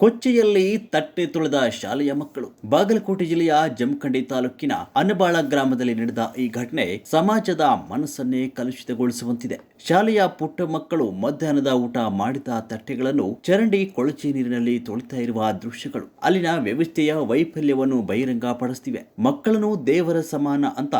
ಕೊಚ್ಚಿಯಲ್ಲಿ ತಟ್ಟೆ ತುಳಿದ ಶಾಲೆಯ ಮಕ್ಕಳು ಬಾಗಲಕೋಟೆ ಜಿಲ್ಲೆಯ ಜಮಖಂಡಿ ತಾಲೂಕಿನ ಅನಬಾಳ ಗ್ರಾಮದಲ್ಲಿ ನಡೆದ ಈ ಘಟನೆ ಸಮಾಜದ ಮನಸ್ಸನ್ನೇ ಕಲುಷಿತಗೊಳಿಸುವಂತಿದೆ. ಶಾಲೆಯ ಪುಟ್ಟ ಮಕ್ಕಳು ಮಧ್ಯಾಹ್ನದ ಊಟ ಮಾಡಿದ ತಟ್ಟೆಗಳನ್ನು ಚರಂಡಿ ಕೊಳಚೆ ನೀರಿನಲ್ಲಿ ತೊಳಿತಾ ಇರುವ ದೃಶ್ಯಗಳು. ಅಲ್ಲಿನ ವ್ಯವಸ್ಥೆಯ ವೈಫಲ್ಯವನ್ನು ಬಹಿರಂಗಪಡಿಸುತ್ತಿವೆ ಮಕ್ಕಳನ್ನು ದೇವರ ಸಮಾನ ಅಂತ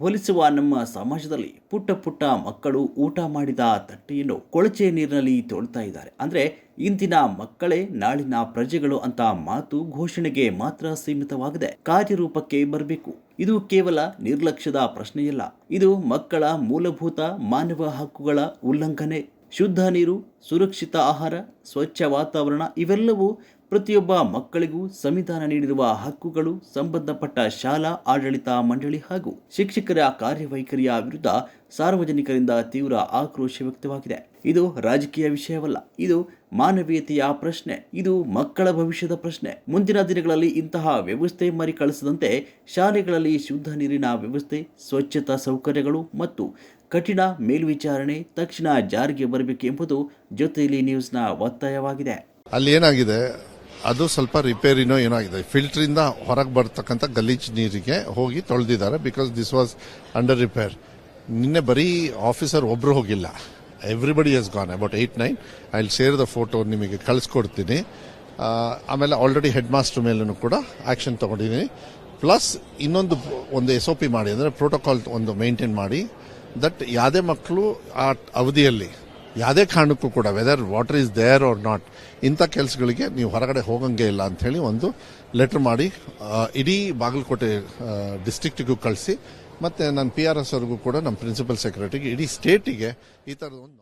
ಹೋಲಿಸುವ ನಮ್ಮ ಸಮಾಜದಲ್ಲಿ ಪುಟ್ಟ ಪುಟ್ಟ ಮಕ್ಕಳು ಊಟ ಮಾಡಿದ ತಟ್ಟೆಯನ್ನು ಕೊಳಚೆ ನೀರಿನಲ್ಲಿ ತೊಳ್ತಾ ಇದ್ದಾರೆ. ಅಂದರೆ ಇಂದಿನ ಮಕ್ಕಳೇ ನಾಳಿನ ಪ್ರಜೆಗಳು ಅಂತ ಮಾತು ಘೋಷಣೆಗೆ ಮಾತ್ರ ಸೀಮಿತವಾಗಿದೆ. ಕಾರ್ಯರೂಪಕ್ಕೆ ಬರಬೇಕು. ಇದು ಕೇವಲ ನಿರ್ಲಕ್ಷ್ಯದ ಪ್ರಶ್ನೆಯಲ್ಲ. ಇದು ಮಕ್ಕಳ ಮೂಲಭೂತ ಮಾನವ ಹಕ್ಕುಗಳ ಉಲ್ಲಂಘನೆ. ಶುದ್ಧ ನೀರು, ಸುರಕ್ಷಿತ ಆಹಾರ, ಸ್ವಚ್ಛ ವಾತಾವರಣ ಇವೆಲ್ಲವೂ ಪ್ರತಿಯೊಬ್ಬ ಮಕ್ಕಳಿಗೂ ಸಂವಿಧಾನ ನೀಡಿರುವ ಹಕ್ಕುಗಳು ಸಂಬಂಧಪಟ್ಟ ಶಾಲಾ, ಆಡಳಿತ ಮಂಡಳಿ ಹಾಗೂ ಶಿಕ್ಷಕರ ಕಾರ್ಯವೈಖರಿಯ ವಿರುದ್ಧ ಸಾರ್ವಜನಿಕರಿಂದ ತೀವ್ರ ಆಕ್ರೋಶ ವ್ಯಕ್ತವಾಗಿದೆ. ಇದು ರಾಜಕೀಯ ವಿಷಯವಲ್ಲ. ಇದು ಮಾನವೀಯತೆಯ ಪ್ರಶ್ನೆ. ಇದು ಮಕ್ಕಳ ಭವಿಷ್ಯದ ಪ್ರಶ್ನೆ. ಮುಂದಿನ ದಿನಗಳಲ್ಲಿ ಇಂತಹ ವ್ಯವಸ್ಥೆ ಮರಿಕಳಿಸದಂತೆ ಶಾಲೆಗಳಲ್ಲಿ ಶುದ್ಧ ನೀರಿನ ವ್ಯವಸ್ಥೆ, ಸ್ವಚ್ಛತಾ ಸೌಕರ್ಯಗಳು ಮತ್ತು ಕಠಿಣ ಮೇಲ್ವಿಚಾರಣೆ ತಕ್ಷಣ ಜಾರಿಗೆ ಬರಬೇಕು ಎಂಬುದು ಜೊತೆಯಲ್ಲಿ ನ್ಯೂಸ್ನ ಒತ್ತಾಯವಾಗಿದೆ. ಅಲ್ಲಿ ಏನಾಗಿದೆ? ಅದು ಸ್ವಲ್ಪ ರಿಪೇರಿನೋ ಏನೋ ಆಗಿದೆ. ಫಿಲ್ಟ್ರಿಂದ ಹೊರಗೆ ಬರ್ತಕ್ಕಂಥ ಗಲೀಜ್ ನೀರಿಗೆ ಹೋಗಿ ತೊಳೆದಿದ್ದಾರೆ because this was under repair. ನಿನ್ನೆ ಬರೀ ಆಫೀಸರ್ ಒಬ್ಬರು ಹೋಗಿಲ್ಲ. Everybody has gone about eight nine I ಸೇರಿದ ಫೋಟೋ ನಿಮಗೆ ಕಳಿಸ್ಕೊಡ್ತೀನಿ. ಆಮೇಲೆ ಆಲ್ರೆಡಿ ಹೆಡ್ ಮಾಸ್ಟರ್ ಮೇಲೂ ಕೂಡ ಆಕ್ಷನ್ ತಗೊಂಡಿದ್ದೀನಿ. ಪ್ಲಸ್ ಇನ್ನೊಂದು ಒಂದು ಎಸ್ ಒ ಪಿ ಮಾಡಿ, ಅಂದರೆ ಪ್ರೋಟೋಕಾಲ್ ಒಂದು ಮೇಂಟೈನ್ ಮಾಡಿ ದಟ್ ಯಾವುದೇ ಮಕ್ಕಳು ಆ ಅವಧಿಯಲ್ಲಿ ಯಾವುದೇ ಕಾರಣಕ್ಕೂ ಕೂಡ whether water is there or not ಇಂಥ ಕೆಲಸಗಳಿಗೆ ನೀವು ಹೊರಗಡೆ ಹೋಗಂಗೆ ಇಲ್ಲ ಅಂತ ಹೇಳಿ ಒಂದು ಲೆಟರ್ ಮಾಡಿ ಇಡೀ ಬಾಗಲಕೋಟೆ ಡಿಸ್ಟಿಕ್ಟಿಗೂ ಕಳಿಸಿ, ಮತ್ತೆ ನನ್ನ ಪಿ ಆರ್ ಎಸ್ ಅವ್ರಿಗೂ ಕೂಡ ನಮ್ಮ ಪ್ರಿನ್ಸಿಪಲ್ ಸೆಕ್ರೆಟರಿಗೆ ಇಡೀ ಸ್ಟೇಟಿಗೆ ಈ ಥರದ ಒಂದು